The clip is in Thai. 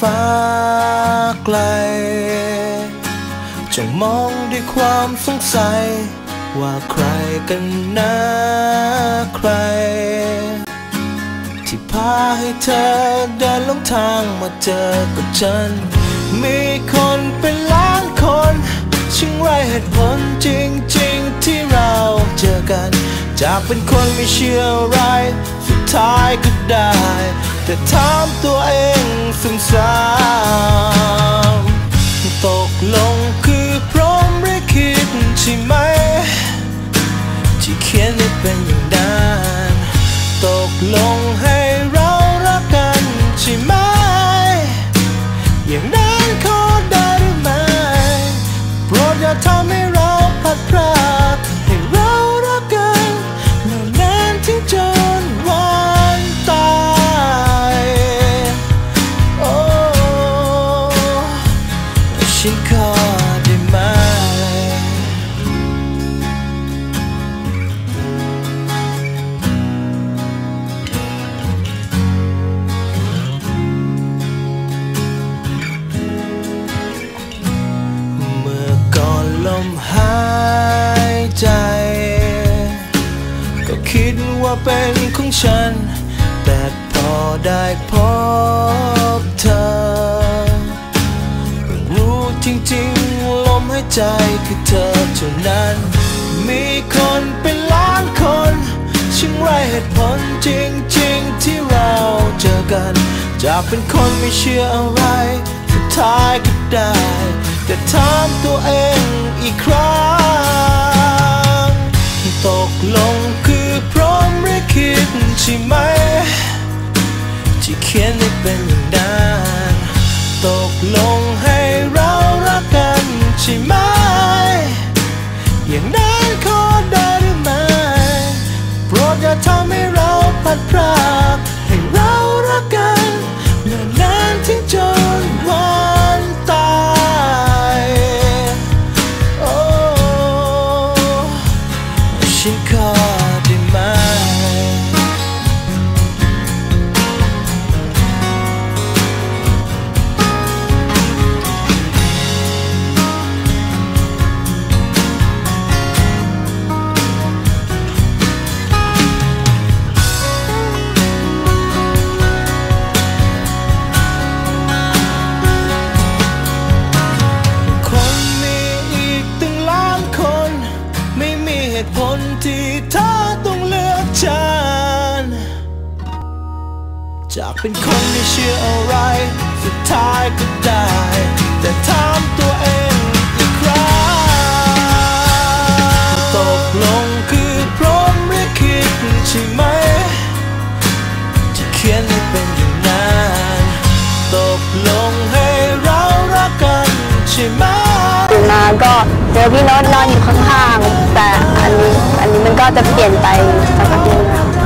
ฟ้าไกล จงมองด้วยความสงสัย ว่าใครกันนะใคร ที่พาให้เธอเดินลงทางมาเจอกับฉัน มีคนเป็นล้านคนช่างไรเหตุผลจริงๆ ที่เราเจอกัน จากเป็นคนไม่เชื่ออะไร ท้ายก็ได้ แต่ถามตัวเองซ้ำ ฉันขอได้ไหมเมื่อก่อนลมหายใจ ก็คิดว่าเป็นของฉัน แต่พอได้พบ ใจคือเธอเท่านั้น มีคนเป็นล้านคนช่างไรเหตุผลจริงๆที่เราเจอกัน จากเป็นคนไม่เชื่ออะไร สุดท้ายก็ได้ แต่ถามตัวเองอีกครั้ง ตกลงคือพร้อมหรือคิดใช่ไหม ที่เขียนให้เป็นอย่างนั้นตกลงให้ ใช่ไหม อย่างนั้นขอได้หรือไม่โปรดอย่าทำให้เราพัดพรากให้เรารักกันนานนานที่จนวันตายโอ้ฉันขอ จากเป็นคนไม่เชื่ออะไร สุดท้ายก็ได้ แต่ถามตัวเองอีกครั้งตกลงคือพร้อมหรือคิดใช่ไหมที่เขียนให้เป็นอย่างนั้นตกลงให้เรารักกันใช่ไหมตื่นมาก็เจอพี่โน้ตนอนอยู่ข้างๆแต่อันนี้อันนี้มันก็จะเปลี่ยนไปสักพักนึงค่ะเ